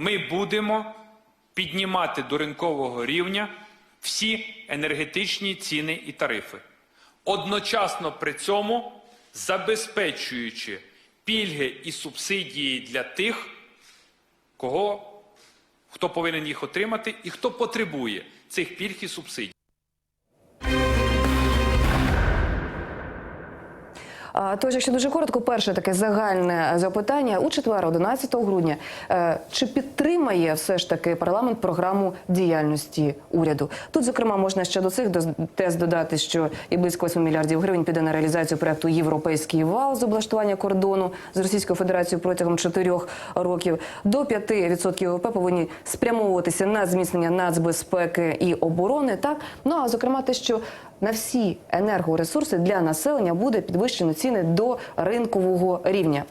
ми будемо піднімати до ринкового рівня всі енергетичні ціни і тарифи, одночасно при цьому забезпечуючи пільги і субсидії для тих, кого, хто повинен їх отримати і хто потребує цих пільг і субсидій. Тож, якщо дуже коротко, перше таке загальне запитання у четвер, 11 грудня. Е, Чи підтримає все ж таки парламент програму діяльності уряду? Тут, зокрема, можна ще до цих тез додати, що і близько 8 мільярдів гривень піде на реалізацію проекту Європейський вал з облаштування кордону з Російською Федерацією протягом 4 років. До 5% ВВП повинні спрямовуватися на зміцнення нацбезпеки і оборони. Так ну а зокрема, те, що на всі енергоресурси для населення буде підвищено ціни до ринкового рівня.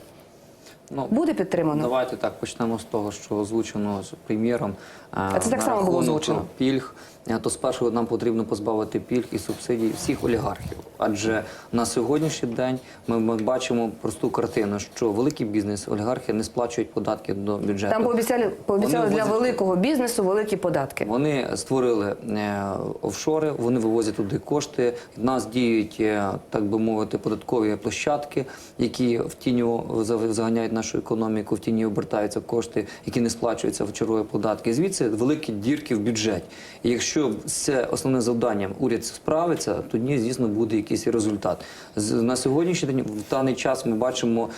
Ну, Буде підтримано? Давайте так почнемо з того, що озвучено з прем'єром. А це так само було озвучено? Пільг. То спершу нам потрібно позбавити пільг і субсидій всіх олігархів. Адже на сьогоднішній день ми, ми бачимо просту картину, що великий бізнес, олігархи не сплачують податки до бюджету. Там пообіцяли, пообіцяли Вони для великого бізнесу великі податки. Вони створили е, офшори, вони вивозять туди кошти. В нас діють, е, так би мовити, податкові площадки, які в тіню заганяють нашу економіку, в тіні обертаються кошти, які не сплачуються в чергові податки. Звідси великі дірки в бюджеті. І якщо з це основним завданням уряд справиться, тоді звісно буде якийсь результат. З- На сьогоднішній день в даний час ми бачимо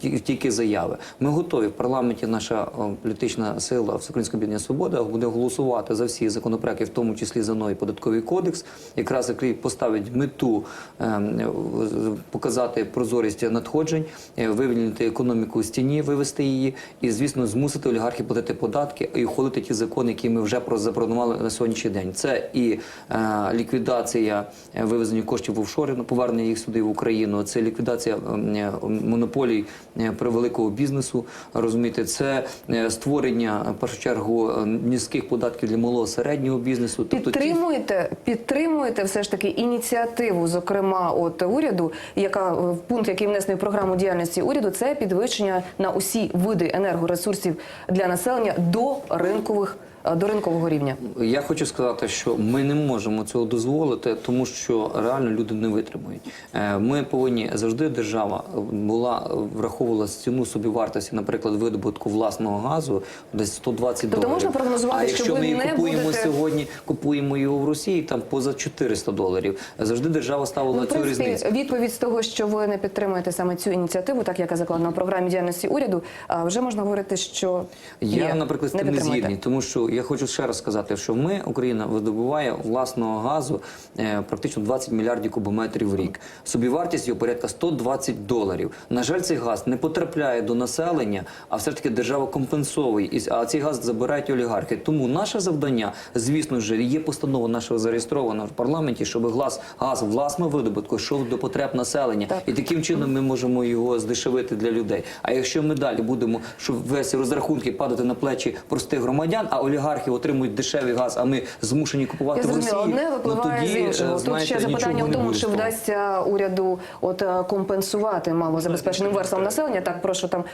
ті- тільки заяви. Ми готові в парламенті. Наша політична сила Всеукраїнська об'єднання Свобода буде голосувати за всі законопроекти, в тому числі за новий податковий кодекс, якраз поставить мету ем, показати прозорість надходжень, е, вивільнити економіку з тіні, вивести її, і звісно змусити олігархів платити податки і ухвалити ті закони, які ми вже про- запропонували на сьогоднішній день. Це і е, ліквідація е, вивезення коштів в офшори, ну, повернення їх сюди в Україну. Це ліквідація е, монополій е, при великого бізнесу. Розумієте, це створення в першу чергу низьких податків для малого середнього бізнесу. Тобто Підтримуєте, підтримуєте все ж таки ініціативу, зокрема от уряду, яка в пункт, який внесений в програму діяльності уряду, це підвищення на усі види енергоресурсів для населення до ринкових до ринкового рівня. Я хочу сказати, що ми не можемо цього дозволити, тому що реально люди не витримують. Е, Ми повинні завжди держава була враховувала ціну собівартості, наприклад, видобутку власного газу десь 120 Тобто доларів. можна прогнозувати, а якщо що ви ми не купуємо будете- сьогодні, купуємо його в Росії там поза 400 доларів. Завжди держава ставила Ну, цю принципі, різницю. відповідь з того, що ви не підтримуєте саме цю ініціативу, так яка закладена в програмі діяльності уряду, а вже можна говорити, що Я, є. наприклад, з не тим не згідний, тому що я хочу ще раз сказати, що ми, Україна, видобуває власного газу е, практично 20 мільярдів кубометрів в рік. Собівартість його порядка 120 доларів. На жаль, цей газ не потрапляє до населення, а все ж таки держава компенсовує. І- А цей газ забирають олігархи. Тому наше завдання, звісно ж, є постанова нашого зареєстрована в парламенті, щоб газ, газ власного видобутку йшов до потреб населення. Так. І таким чином ми можемо його здешевити для людей. А якщо ми далі будемо, щоб весь розрахунки падати на плечі простих громадян, а олігархи отримують дешевий газ, а ми змушені купувати Я в Росії, одне випливає ну, тоді, з іншого. е, Тут ще запитання в тому, чи вдасться уряду от е, компенсувати малозабезпеченим верствам населення. Так, прошу там,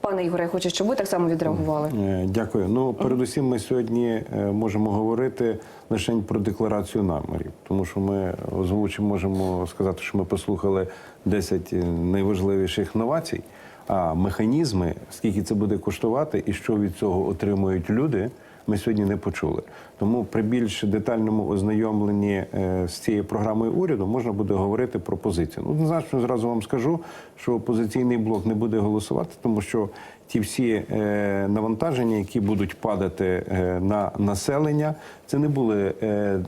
пане Ігоре, я хочу, щоб ви так само відреагували. Е, Дякую. Ну, передусім, ми сьогодні можемо говорити лише про декларацію намірів, тому що ми озвучимо, можемо сказати, що ми послухали 10 найважливіших новацій. А механізми, скільки це буде коштувати і що від цього отримують люди, ми сьогодні не почули. Тому при більш детальному ознайомленні е, з цією програмою уряду можна буде говорити про позицію. Ну, значно зразу вам скажу, що опозиційний блок не буде голосувати, тому що ті всі е, навантаження, які будуть падати е, на населення, це не були е,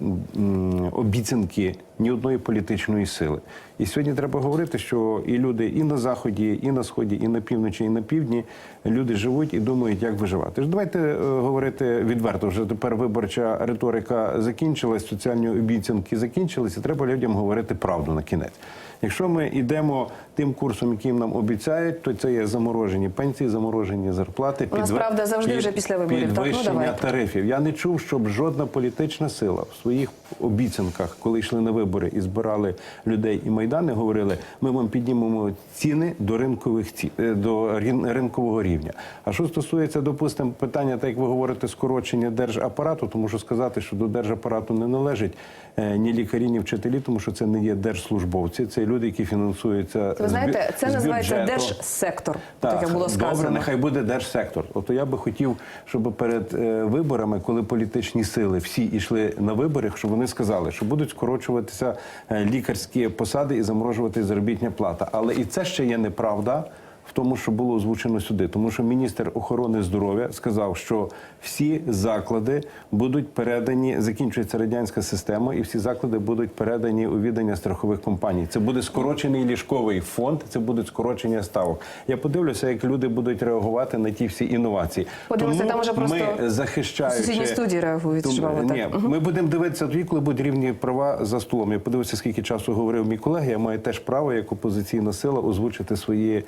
обіцянки ні одної політичної сили. І сьогодні треба говорити, що і люди і на заході, і на сході, і на півночі, і на півдні люди живуть і думають, як виживати. Ж давайте говорити відверто. Вже тепер виборча риторика закінчилась, соціальні обіцянки закінчилися. Треба людям говорити правду на кінець. Якщо ми йдемо тим курсом, яким нам обіцяють, то це є заморожені пенсії, заморожені зарплати. У нас, підве- правда, завжди вже після виборів, так? Ну, Підвищення тарифів. Я не чув, щоб жодна політична сила в своїх обіцянках, коли йшли на вибори і збирали людей і майдани, говорили: ми вам піднімемо ціни до ринкових ці е, до ринкового рівня. А що стосується, допустимо, питання, так як ви говорите, скорочення держапарату, тому що сказати, що до держапарату не належить е, ні лікарі, ні вчителі, тому що це не є держслужбовці, це люди, які фінансуються. Ви знаєте, це називається держсектор, так, як було сказано. Добре, нехай буде держсектор. Тобто я би хотів, щоб перед е, виборами, коли політичні сили всі йшли на вибори, щоб вони сказали, що будуть скорочуватися е, лікарські посади і заморожувати заробітня плата. Але і це ще є неправда. В тому, що було озвучено сюди, тому що міністр охорони здоров'я сказав, що всі заклади будуть передані, закінчується радянська система, і всі заклади будуть передані у віддання страхових компаній. Це буде скорочений ліжковий фонд, це будуть скорочення ставок. Я подивлюся, як люди будуть реагувати на ті всі інновації. Подивимося, Тому там уже просто ми захищаючи в сусідній студії реагують, Тому- вам ні, так. ми будемо дивитися тоді, коли будуть рівні права за столом. Я подивився, скільки часу говорив мій колега. Я маю теж право як опозиційна сила озвучити свої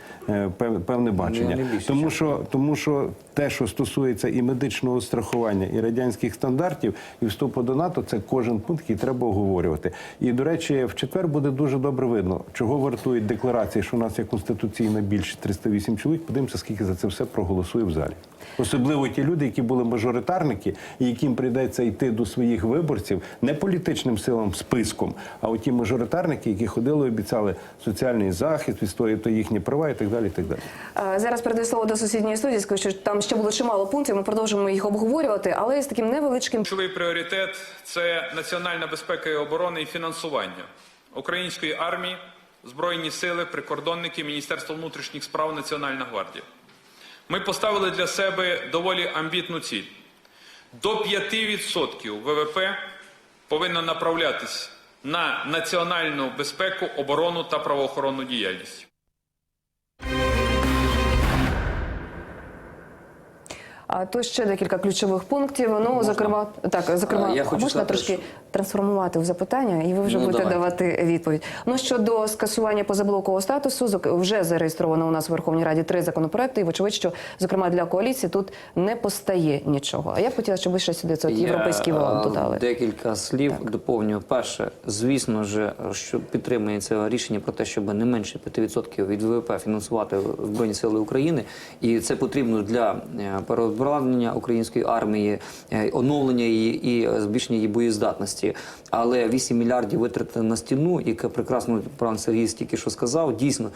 е, певне бачення. не більше тому що тому що те, що стосується і медичного страхування, і радянських стандартів, і вступу до НАТО, це кожен пункт, який треба оговорювати. І до речі, в четвер буде дуже добре видно, чого вартують декларації, що у нас є конституційна більшість 308 чоловік. Подивимося, скільки за це все проголосує в залі. Особливо ті люди, які були мажоритарники, і яким прийдеться йти до своїх виборців не політичним силам списком, а от ті мажоритарники, які ходили, обіцяли соціальний захист, відстоювати їхні права і так далі. Так далі. Е, Зараз передаю слово до сусідньої студії. Скажу, що там ще було чимало пунктів. Ми продовжимо їх обговорювати, але з таким невеличким Ключовий пріоритет це національна безпека і оборона і фінансування української армії, збройні сили, прикордонники, Міністерство внутрішніх справ, Національна гвардія. Ми поставили для себе доволі амбітну ціль. До 5% ВВП повинно направлятись на національну безпеку, оборону та правоохоронну діяльність. А то ще декілька ключових пунктів. Ну, зокрема, так, зокрема, я хочу можна сказати, трошки що- трансформувати в запитання, і ви вже Ну, будете давайте. давати відповідь. Ну щодо скасування позаблокового статусу, вже зареєстровано у нас в Верховній Раді три законопроекти, і вочевидь, що зокрема для коаліції тут не постає нічого. А я б хотіла, щоб ви ще сюди це європейський вал е, додали. Декілька слів доповнюю. Перше, звісно ж, що підтримує це рішення про те, щоб не менше 5% від ВВП фінансувати Збройні Сили України. І це потрібно для е, переобладнання української армії, е, оновлення її і е, збільшення її боєздатності. Але 8 мільярдів витрати на стіну, яке прекрасно пан Сергій тільки що сказав, дійсно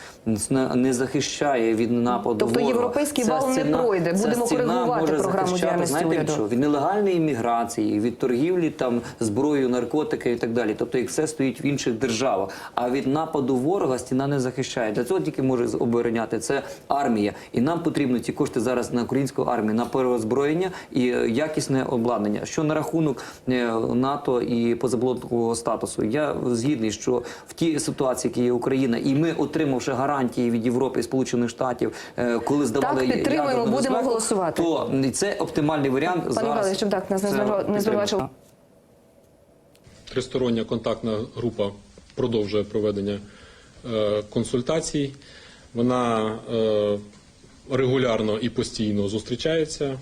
не- захищає від нападу. Тобто ворога. європейський Ця вал не пройде. Будемо коригувати може програму діяльності знаєте, уряду. що? від нелегальної міграції, від торгівлі там зброєю, наркотики і так далі. Тобто, як все стоїть в інших державах. А від нападу ворога стіна не захищає. Для цього тільки може обороняти це армія. І нам потрібно ці кошти зараз на українську армію, на переозброєння і е, якісне обладнання. Що на рахунок е, НАТО і позаблокового статусу, я згідний, що в тій ситуації, які є Україна, і ми, отримавши гарантії від Європи і Сполучених Штатів, е, коли здавали Так, підтримуємо, ядерну будемо безпеку, голосувати. то це оптимальний варіант. Пане зараз Михайлович, щоб так нас не звинувачували. Тристороння контактна група продовжує проведення е, консультацій. Вона е, регулярно і постійно зустрічається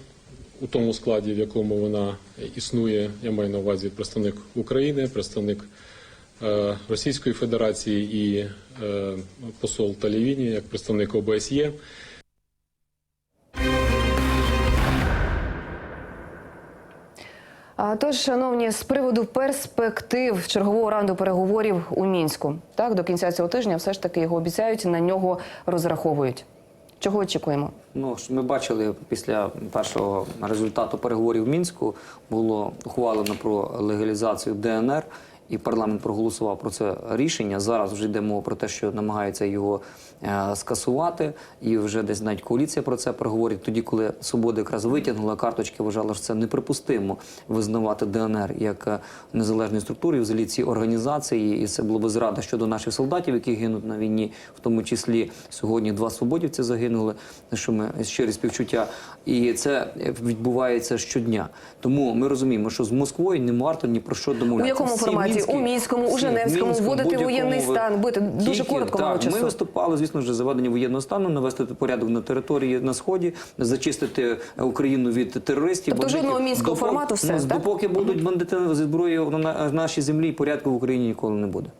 у тому складі, в якому вона існує. Я маю на увазі представник України, представник е, Російської Федерації і е, посол Талівіні як представник ОБСЄ. Тож, шановні, з приводу перспектив чергового раунду переговорів у мінську, так до кінця цього тижня, все ж таки його обіцяють, на нього розраховують. Чого очікуємо? Ну ми бачили після першого результату переговорів в мінську було ухвалено про легалізацію ДНР. І парламент проголосував про це рішення. Зараз вже йде мова про те, що намагаються його е, скасувати, і вже десь навіть коаліція про це проговорить. Тоді, коли свобода якраз витягнула карточки, вважала, що це неприпустимо визнавати ДНР як е, незалежні структури. Взагалі ці організації, і це було би зрада щодо наших солдатів, які гинуть на війні, в тому числі сьогодні два свободівці загинули. За що ми щирі співчуття, і це відбувається щодня. Тому ми розуміємо, що з Москвою не варто ні про що домовлятися. У якому Всі форматі у мінському, у Женевському, вводити воєнний стан, бити дуже коротко мало часу. Ми виступали, звісно вже за введення воєнного стану, навести порядок на території на сході, зачистити Україну від терористів. Тобто жодного мінського формату все, ну, так? Допоки будуть бандити зі зброєю на нашій землі, порядку в Україні ніколи не буде.